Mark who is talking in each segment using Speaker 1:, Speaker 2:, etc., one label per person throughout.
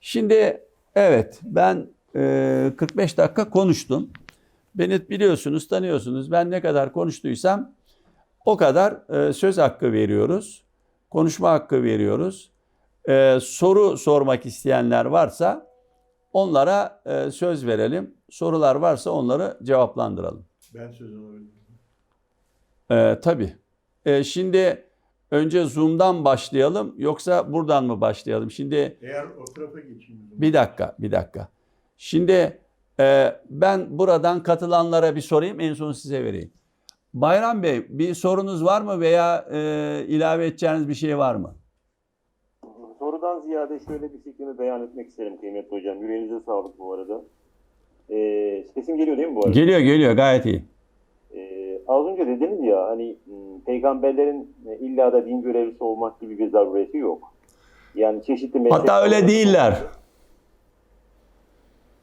Speaker 1: Şimdi evet ben e, 45 dakika konuştum. Beni biliyorsunuz, tanıyorsunuz. Ben ne kadar konuştuysam o kadar e, söz hakkı veriyoruz. Konuşma hakkı veriyoruz. E, soru sormak isteyenler varsa onlara e, söz verelim. Sorular varsa onları cevaplandıralım.
Speaker 2: Ben söz alabilirim.
Speaker 1: E, tabii. E, şimdi önce Zoom'dan başlayalım yoksa buradan mı başlayalım? Şimdi
Speaker 2: Eğer o tarafa geçeyim.
Speaker 1: Bir dakika, bir dakika. Şimdi e, ben buradan katılanlara bir sorayım, en son size vereyim. Bayram Bey, bir sorunuz var mı veya e, ilave edeceğiniz bir şey var mı?
Speaker 3: Sorudan ziyade şöyle bir fikrimi beyan etmek isterim kıymetli hocam. Yüreğinize sağlık bu arada. Ee, sesim geliyor değil mi bu arada?
Speaker 1: Geliyor, geliyor, gayet iyi.
Speaker 3: Az önce dediniz ya hani m, peygamberlerin e, illa da din görevlisi olmak gibi bir zarureti yok. Yani çeşitli meslek...
Speaker 1: Hatta öyle değiller.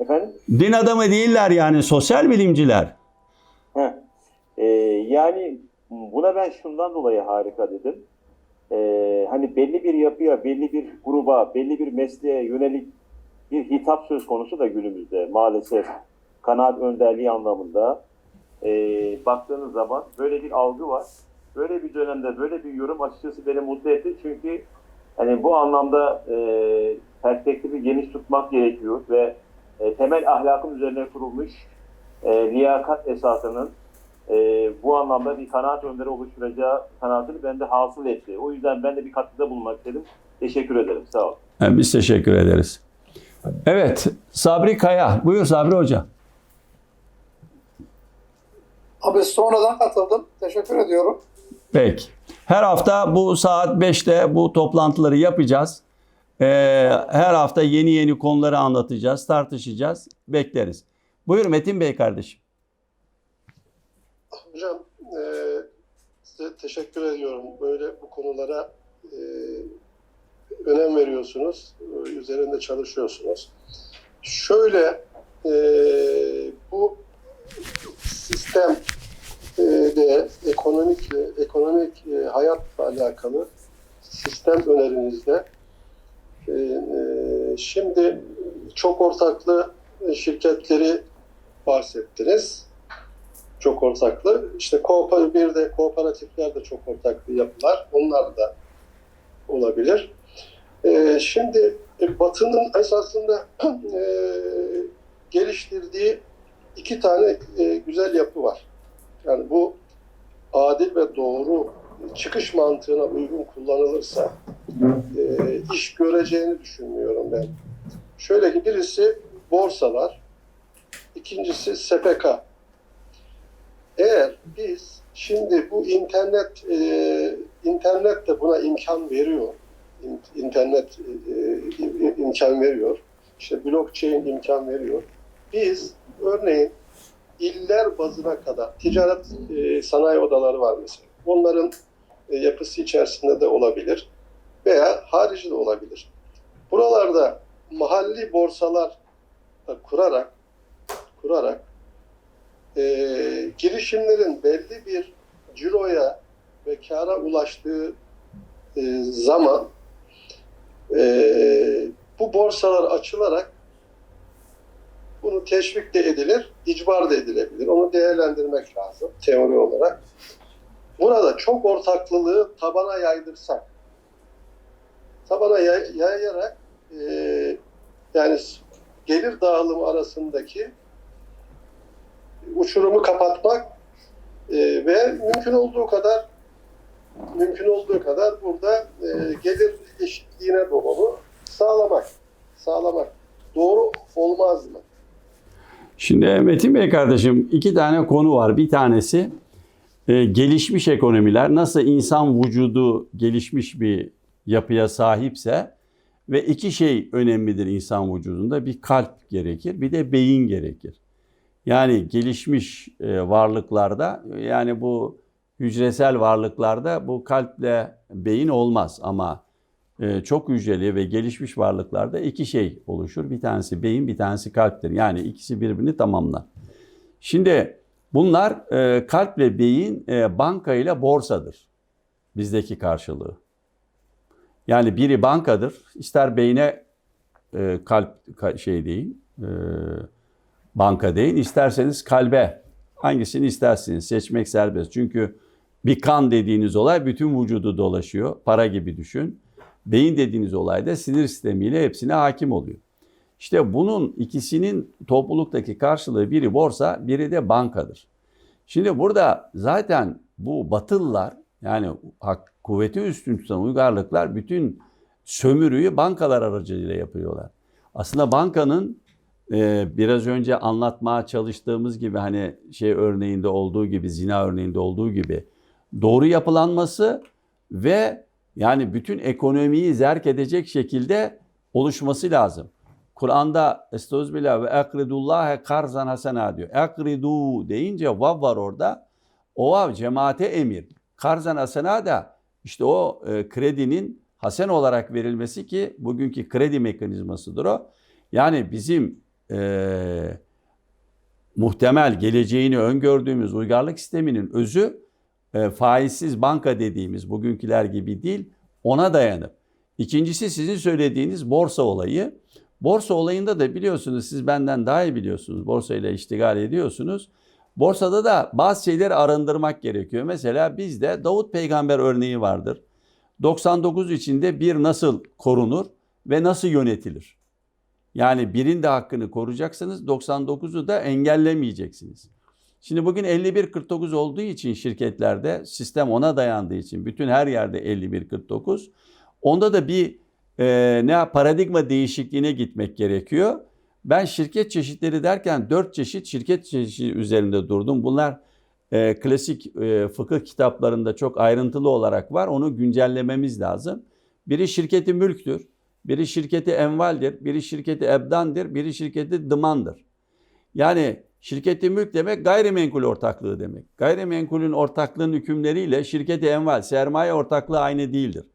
Speaker 3: Efendim?
Speaker 1: Din adamı değiller yani, sosyal bilimciler.
Speaker 3: Heh. Ee, yani buna ben şundan dolayı harika dedim. Ee, hani belli bir yapıya, belli bir gruba, belli bir mesleğe yönelik bir hitap söz konusu da günümüzde maalesef kanaat önderliği anlamında ee, baktığınız zaman böyle bir algı var. Böyle bir dönemde böyle bir yorum açıkçası beni mutlu etti çünkü hani bu anlamda e, perspektifi geniş tutmak gerekiyor ve e, temel ahlakın üzerine kurulmuş e, liyakat esasının e, bu anlamda bir kanaat önderi oluşturacağı kanaatini bende hasıl etti. O yüzden ben de bir katkıda bulunmak istedim. Teşekkür ederim. Sağ olun.
Speaker 1: E, Biz teşekkür ederiz. Evet, Sabri Kaya. Buyur Sabri Hoca.
Speaker 4: Abi sonradan katıldım. Teşekkür ediyorum.
Speaker 1: Peki. Her hafta bu saat 5'te bu toplantıları yapacağız. Ee, her hafta yeni yeni konuları anlatacağız, tartışacağız. Bekleriz. Buyur Metin Bey kardeşim.
Speaker 5: Hocam e, size teşekkür ediyorum. Böyle bu konulara e, önem veriyorsunuz. Üzerinde çalışıyorsunuz. Şöyle e, bu sistem de ekonomik ekonomik e, hayatla alakalı sistem önerinizde e, e, şimdi çok ortaklı şirketleri bahsettiniz çok ortaklı. İşte kooper- bir de kooperatifler de çok ortaklı yapılar. Onlar da olabilir. Şimdi Batı'nın esasında geliştirdiği iki tane güzel yapı var. Yani bu adil ve doğru çıkış mantığına uygun kullanılırsa e, iş göreceğini düşünmüyorum ben. Şöyle ki birisi borsalar, ikincisi SPK. Eğer biz şimdi bu internet e, internet de buna imkan veriyor. İn- İnternet e, e, imkan veriyor. İşte blockchain imkan veriyor. Biz örneğin iller bazına kadar ticaret e, sanayi odaları var mesela. Onların e, yapısı içerisinde de olabilir veya harici de olabilir. Buralarda mahalli borsalar kurarak kurarak e, girişimlerin belli bir ciroya ve kara ulaştığı e, zaman e, bu borsalar açılarak bunu teşvik de edilir, icbar da edilebilir. Onu değerlendirmek lazım teori olarak. Burada çok ortaklılığı tabana yaydırsak, tabana yay- yayarak e, yani gelir dağılımı arasındaki uçurumu kapatmak e, ve mümkün olduğu kadar mümkün olduğu kadar burada e, gelir eşitliğine doğru sağlamak sağlamak doğru olmaz mı?
Speaker 1: Şimdi Metin Bey kardeşim iki tane konu var. Bir tanesi e, gelişmiş ekonomiler nasıl insan vücudu gelişmiş bir yapıya sahipse ve iki şey önemlidir insan vücudunda. Bir kalp gerekir, bir de beyin gerekir. Yani gelişmiş e, varlıklarda yani bu hücresel varlıklarda bu kalple beyin olmaz ama çok hücreli ve gelişmiş varlıklarda iki şey oluşur. Bir tanesi beyin, bir tanesi kalptir. Yani ikisi birbirini tamamlar. Şimdi bunlar e, kalple beyin e, banka ile borsadır. Bizdeki karşılığı. Yani biri bankadır. İster beyne e, kalp ka- şey deyin, e, banka deyin. İsterseniz kalbe hangisini isterseniz seçmek serbest. Çünkü bir kan dediğiniz olay bütün vücudu dolaşıyor. Para gibi düşün. Beyin dediğiniz olay da sinir sistemiyle hepsine hakim oluyor. İşte bunun ikisinin topluluktaki karşılığı biri borsa, biri de bankadır. Şimdi burada zaten bu batılılar yani kuvveti üstün tutan uygarlıklar bütün sömürüyü bankalar aracılığıyla yapıyorlar. Aslında bankanın e, biraz önce anlatmaya çalıştığımız gibi hani şey örneğinde olduğu gibi zina örneğinde olduğu gibi doğru yapılanması ve yani bütün ekonomiyi zerk edecek şekilde oluşması lazım. Kur'an'da Estağfirullah ve ekridullahe karzan hasena diyor. Ekridu deyince vav var orada. O vav cemaate emir. Karzan hasena da işte o e, kredinin hasen olarak verilmesi ki bugünkü kredi mekanizmasıdır o. Yani bizim e, muhtemel geleceğini öngördüğümüz uygarlık sisteminin özü e, faizsiz banka dediğimiz bugünküler gibi değil ona dayanıp. İkincisi sizin söylediğiniz borsa olayı. Borsa olayında da biliyorsunuz siz benden daha iyi biliyorsunuz. Borsa ile iştigal ediyorsunuz. Borsada da bazı şeyleri arındırmak gerekiyor. Mesela bizde Davut peygamber örneği vardır. 99 içinde bir nasıl korunur ve nasıl yönetilir? Yani birin de hakkını koruyacaksınız, 99'u da engellemeyeceksiniz. Şimdi bugün 51-49 olduğu için şirketlerde sistem ona dayandığı için bütün her yerde 51-49. Onda da bir e, ne paradigma değişikliğine gitmek gerekiyor. Ben şirket çeşitleri derken 4 çeşit şirket çeşidi üzerinde durdum. Bunlar e, klasik e, fıkıh kitaplarında çok ayrıntılı olarak var. Onu güncellememiz lazım. Biri şirketi mülktür, biri şirketi envaldir, biri şirketi ebdandır, biri şirketi dımandır. Yani şirketi mülk demek gayrimenkul ortaklığı demek. Gayrimenkulün ortaklığın hükümleriyle şirketi enval, sermaye ortaklığı aynı değildir.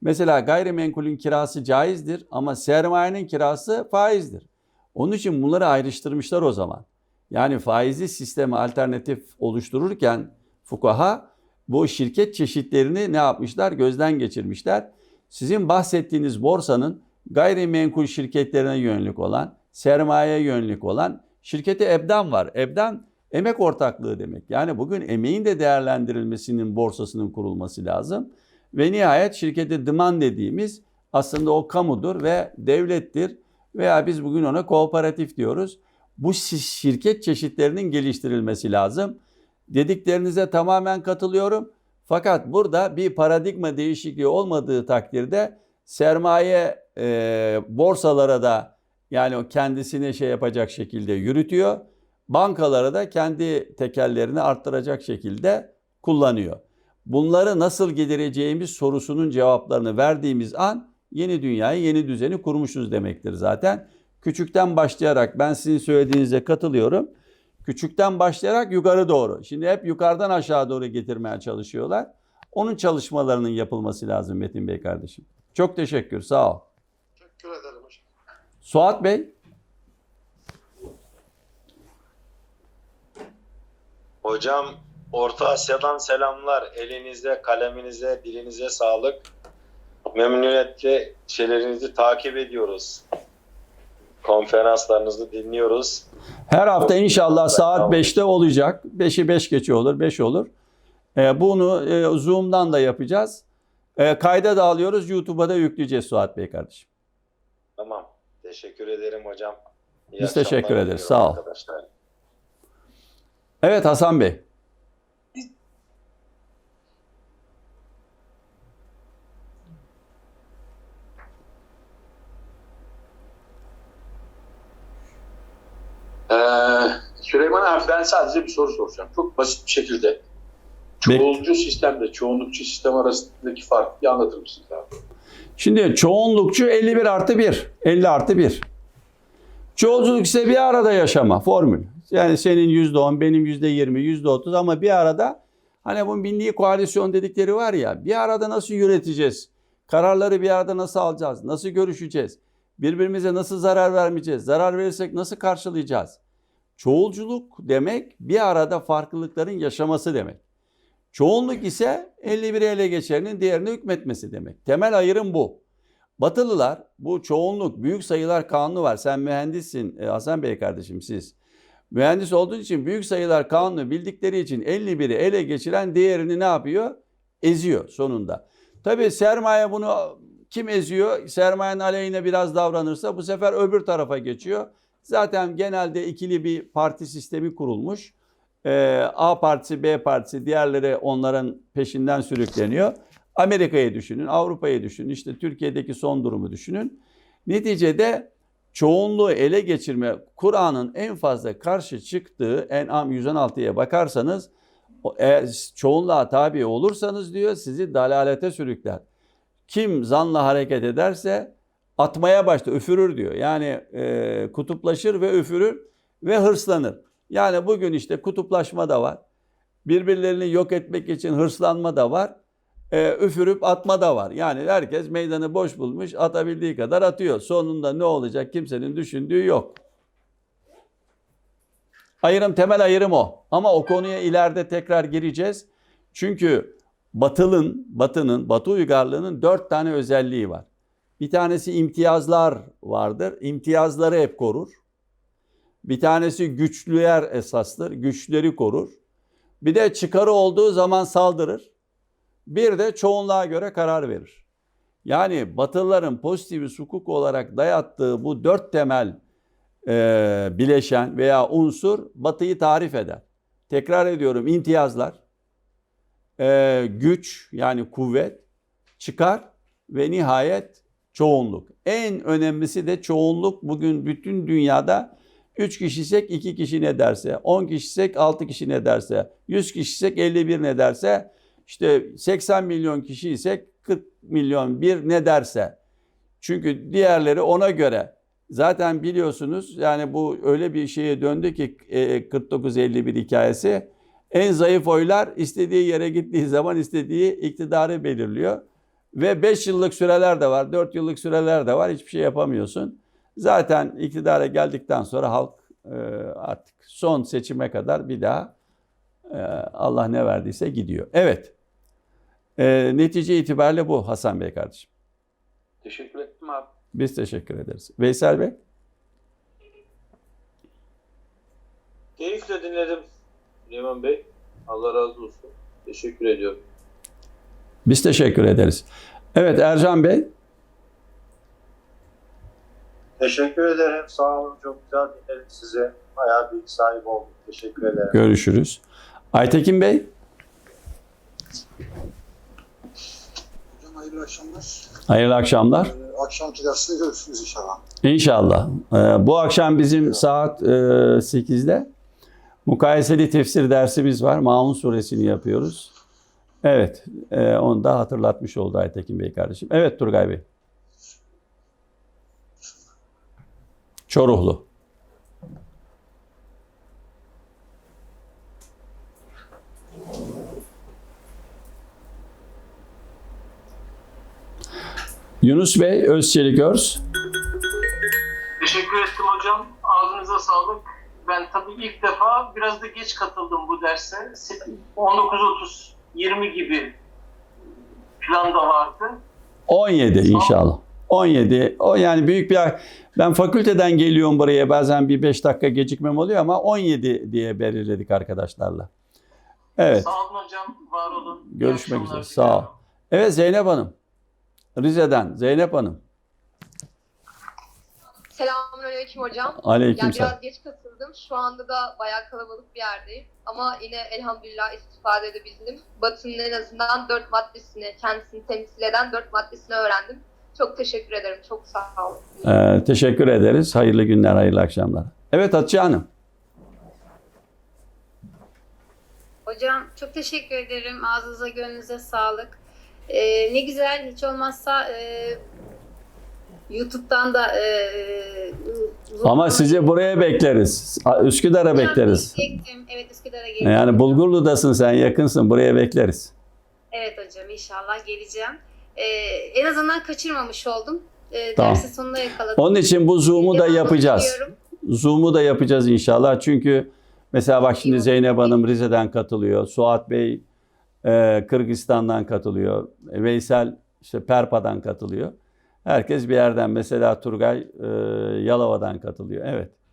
Speaker 1: Mesela gayrimenkulün kirası caizdir ama sermayenin kirası faizdir. Onun için bunları ayrıştırmışlar o zaman. Yani faizli sisteme alternatif oluştururken fukaha bu şirket çeşitlerini ne yapmışlar? Gözden geçirmişler. Sizin bahsettiğiniz borsanın gayrimenkul şirketlerine yönelik olan, sermaye yönelik olan şirketi ebdan var. Ebdan emek ortaklığı demek. Yani bugün emeğin de değerlendirilmesinin borsasının kurulması lazım. Ve nihayet şirketi dıman dediğimiz aslında o kamudur ve devlettir veya biz bugün ona kooperatif diyoruz. Bu şirket çeşitlerinin geliştirilmesi lazım. Dediklerinize tamamen katılıyorum. Fakat burada bir paradigma değişikliği olmadığı takdirde sermaye e, borsalara da yani o kendisine şey yapacak şekilde yürütüyor. Bankalara da kendi tekellerini arttıracak şekilde kullanıyor. Bunları nasıl gidereceğimiz sorusunun cevaplarını verdiğimiz an yeni dünyayı, yeni düzeni kurmuşuz demektir zaten. Küçükten başlayarak ben sizin söylediğinize katılıyorum. Küçükten başlayarak yukarı doğru. Şimdi hep yukarıdan aşağı doğru getirmeye çalışıyorlar. Onun çalışmalarının yapılması lazım Metin Bey kardeşim. Çok teşekkür, sağ ol. Suat Bey,
Speaker 6: Hocam Orta Asya'dan selamlar. Elinize, kaleminize, dilinize sağlık. Memnuniyetle şeylerinizi takip ediyoruz. Konferanslarınızı dinliyoruz.
Speaker 1: her hafta inşallah saat 5'te olacak. 5'i 5 geçe olur, 5 olur. Ee, bunu e, Zoom'dan da yapacağız. Ee, kayda da alıyoruz, YouTube'a da yükleyeceğiz Suat Bey kardeşim.
Speaker 6: Tamam. Teşekkür ederim hocam. İyi
Speaker 1: Biz teşekkür ederiz, sağ ol.
Speaker 6: Arkadaşlar.
Speaker 1: Evet Hasan Bey.
Speaker 7: Ee, Süleyman abi ben sadece bir soru soracağım. Çok basit bir şekilde. Çoğulcu sistemle çoğunlukçu sistem arasındaki farkı anlatır mısınız abi?
Speaker 1: Şimdi çoğunlukçu 51 artı 1. 50 artı 1. Çoğulculuk ise bir arada yaşama formül. Yani senin %10, benim %20, %30 ama bir arada hani bu milli koalisyon dedikleri var ya bir arada nasıl yöneteceğiz? Kararları bir arada nasıl alacağız? Nasıl görüşeceğiz? Birbirimize nasıl zarar vermeyeceğiz? Zarar verirsek nasıl karşılayacağız? Çoğulculuk demek bir arada farklılıkların yaşaması demek. Çoğunluk ise 51'i ele geçerenin diğerine hükmetmesi demek. Temel ayrım bu. Batılılar bu çoğunluk büyük sayılar kanunu var. Sen mühendissin e, Hasan Bey kardeşim siz. Mühendis olduğu için büyük sayılar kanunu bildikleri için 51'i ele geçiren diğerini ne yapıyor? Eziyor sonunda. Tabii sermaye bunu kim eziyor? Sermayenin aleyhine biraz davranırsa bu sefer öbür tarafa geçiyor. Zaten genelde ikili bir parti sistemi kurulmuş. Ee, A partisi, B partisi, diğerleri onların peşinden sürükleniyor. Amerika'yı düşünün, Avrupa'yı düşünün, işte Türkiye'deki son durumu düşünün. Neticede çoğunluğu ele geçirme, Kur'an'ın en fazla karşı çıktığı En'am 116'ya bakarsanız eğer çoğunluğa tabi olursanız diyor sizi dalalete sürükler. Kim zanla hareket ederse atmaya başlar, üfürür diyor. Yani e, kutuplaşır ve üfürür ve hırslanır. Yani bugün işte kutuplaşma da var. Birbirlerini yok etmek için hırslanma da var. E, üfürüp atma da var. Yani herkes meydanı boş bulmuş, atabildiği kadar atıyor. Sonunda ne olacak kimsenin düşündüğü yok. Ayrım temel ayrım o. Ama o konuya ileride tekrar gireceğiz. Çünkü Batılın, Batı'nın, Batı uygarlığının dört tane özelliği var. Bir tanesi imtiyazlar vardır. İmtiyazları hep korur. Bir tanesi güçlüler esastır. Güçleri korur. Bir de çıkarı olduğu zaman saldırır. Bir de çoğunluğa göre karar verir. Yani Batılıların pozitivist hukuk olarak dayattığı bu dört temel e, bileşen veya unsur Batı'yı tarif eder. Tekrar ediyorum imtiyazlar, e, güç yani kuvvet, çıkar ve nihayet çoğunluk. En önemlisi de çoğunluk bugün bütün dünyada 3 kişisek 2 kişi ne derse, 10 kişisek 6 kişi ne derse, 100 kişisek 51 ne derse, işte 80 milyon kişiysek 40 milyon bir ne derse. Çünkü diğerleri ona göre zaten biliyorsunuz yani bu öyle bir şeye döndü ki e, 49-51 hikayesi. En zayıf oylar istediği yere gittiği zaman istediği iktidarı belirliyor. Ve 5 yıllık süreler de var, 4 yıllık süreler de var. Hiçbir şey yapamıyorsun. Zaten iktidara geldikten sonra halk e, artık son seçime kadar bir daha e, Allah ne verdiyse gidiyor. Evet. E, netice itibariyle bu Hasan Bey kardeşim.
Speaker 7: Teşekkür ettim abi.
Speaker 1: Biz teşekkür ederiz. Veysel Bey.
Speaker 8: Keyifle dinledim Süleyman Bey. Allah razı olsun. Teşekkür ediyorum.
Speaker 1: Biz teşekkür ederiz. Evet Ercan Bey.
Speaker 9: Teşekkür ederim. Sağ olun. Çok güzel dinledim sizi. Bayağı bilgi sahibi oldum. Teşekkür ederim.
Speaker 1: Görüşürüz. Aytekin Bey.
Speaker 5: Hocam hayırlı akşamlar.
Speaker 1: Hayırlı akşamlar.
Speaker 5: Ee, akşamki dersinde görüşürüz inşallah.
Speaker 1: İnşallah. Ee, bu akşam bizim saat e, 8'de mukayeseli tefsir dersimiz var. Maun suresini yapıyoruz. Evet. e, onu da hatırlatmış oldu Aytekin Bey kardeşim. Evet Turgay Bey. Çoruhlu. Yunus Bey, Özçelik Öz.
Speaker 10: Teşekkür ettim hocam. Ağzınıza sağlık. Ben tabii ilk defa biraz da geç katıldım bu derse. 19.30 20 gibi plan da vardı.
Speaker 1: 17 inşallah. 17. O yani büyük bir ben fakülteden geliyorum buraya bazen bir 5 dakika gecikmem oluyor ama 17 diye belirledik arkadaşlarla. Evet.
Speaker 10: Sağ olun hocam. Var olun.
Speaker 1: Görüşmek üzere. Sağ ol. Evet Zeynep Hanım. Rize'den Zeynep Hanım.
Speaker 11: Selamünaleyküm hocam. Ya
Speaker 1: Aleykümselam.
Speaker 11: biraz geç katıldım. Şu anda da bayağı kalabalık bir yerdeyim. Ama yine elhamdülillah istifade edebildim. Batı'nın en azından dört maddesini, kendisini temsil eden dört maddesini öğrendim. Çok teşekkür ederim. Çok sağ olun.
Speaker 1: Ee, teşekkür ederiz. Hayırlı günler, hayırlı akşamlar. Evet Hatice Hanım.
Speaker 12: Hocam çok teşekkür ederim. Ağzınıza gönlünüze sağlık. Ee, ne güzel hiç olmazsa e, YouTube'dan da e,
Speaker 1: Ama sizi buraya bekleriz. Üsküdar'a
Speaker 12: Hocam,
Speaker 1: bekleriz.
Speaker 12: gelecektim. Evet Üsküdar'a geleceğim.
Speaker 1: Yani Bulgurlu'dasın sen, yakınsın. Buraya bekleriz.
Speaker 12: Evet hocam inşallah geleceğim. Ee, en azından kaçırmamış oldum. Ee,
Speaker 1: Tamam.
Speaker 12: Dersi sonuna yakaladım.
Speaker 1: Onun için bu Zoom'u da yapacağız.
Speaker 12: diliyorum.
Speaker 1: Zoom'u da yapacağız inşallah. Çünkü mesela bak şimdi Zeynep Hanım Rize'den katılıyor. Suat Bey e, Kırgızistan'dan katılıyor. Veysel işte Perpa'dan katılıyor. Herkes bir yerden mesela Turgay e, Yalova'dan katılıyor. Evet.